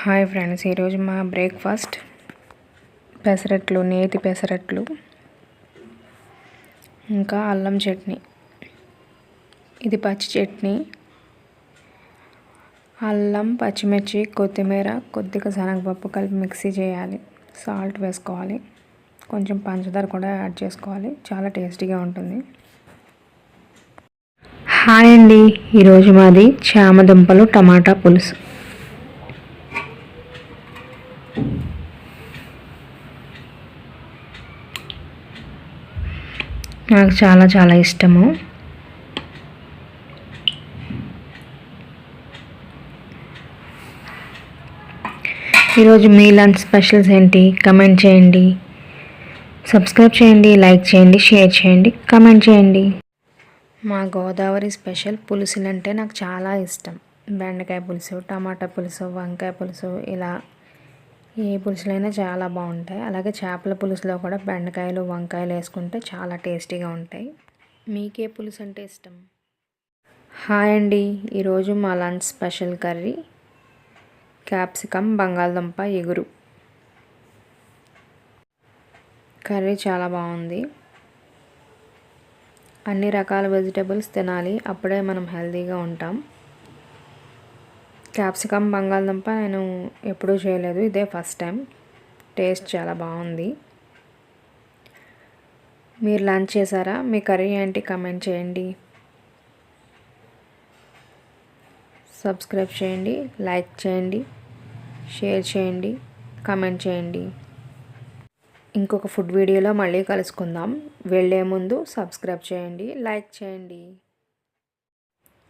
Hi friends ఈరోజు మా breakfast పెసరట్లు నేతి పెసరట్లు ఇంకా అల్లం చట్నీ. ఇది పచ్చి చట్నీ. అల్లం పచ్చిమిర్చి కొత్తిమీర కొద్దిగా శనగపప్పు కలిపి మిక్సీ చేయాలి. సాల్ట్ వేసుకోవాలి. కొంచెం పంచదార కూడా యాడ్ చేసుకోవాలి. చాలా టేస్టీగా ఉంటుంది. హాయ్ అండి ఈరోజు మాది చామదుంపలు టమాటా పులుసు. నాకు చాలా చాలా ఇష్టము. ఈరోజు మీ లంచ్ స్పెషల్స్ ఏంటి? కమెంట్ చేయండి. సబ్స్క్రైబ్ చేయండి లైక్ చేయండి షేర్ చేయండి కమెంట్ చేయండి. మా గోదావరి స్పెషల్ పులుసులు అంటే నాకు చాలా ఇష్టం. బెండకాయ పులుసు టమాటా పులుసు వంకాయ పులుసు ఇలా ఏ పులుసులైనా చాలా బాగుంటాయి. అలాగే చేపల పులుసులో కూడా బెండకాయలు వంకాయలు వేసుకుంటే చాలా టేస్టీగా ఉంటాయి. మీకే పులుసు అంటే ఇష్టం? హాయ్ అండి. ఈరోజు మా లంచ్ స్పెషల్ కర్రీ క్యాప్సికమ్ బంగాళదుంప ఎగురు. కర్రీ చాలా బాగుంది. అన్ని రకాల వెజిటేబుల్స్ తినాలి. అప్పుడే మనం హెల్తీగా ఉంటాం. క్యాప్సికమ్ బంగాళదుంప నేను ఎప్పుడూ చేయలేదు. ఇదే ఫస్ట్ టైం. టేస్ట్ చాలా బాగుంది. మీరు లంచ్ చేశారా? మీ కర్రీ ఏంటి? కమెంట్ చేయండి. సబ్స్క్రైబ్ చేయండి లైక్ చేయండి షేర్ చేయండి కమెంట్ చేయండి. ఇంకొక ఫుడ్ వీడియోలో మళ్ళీ కలుసుకుందాం. వెళ్ళే ముందు సబ్స్క్రైబ్ చేయండి లైక్ చేయండి.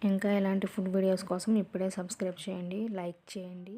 ఇంకా ఇలాంటి ఫుడ్ వీడియోస్ కోసం ఇప్పుడే సబ్స్క్రైబ్ చేయండి లైక్ చేయండి.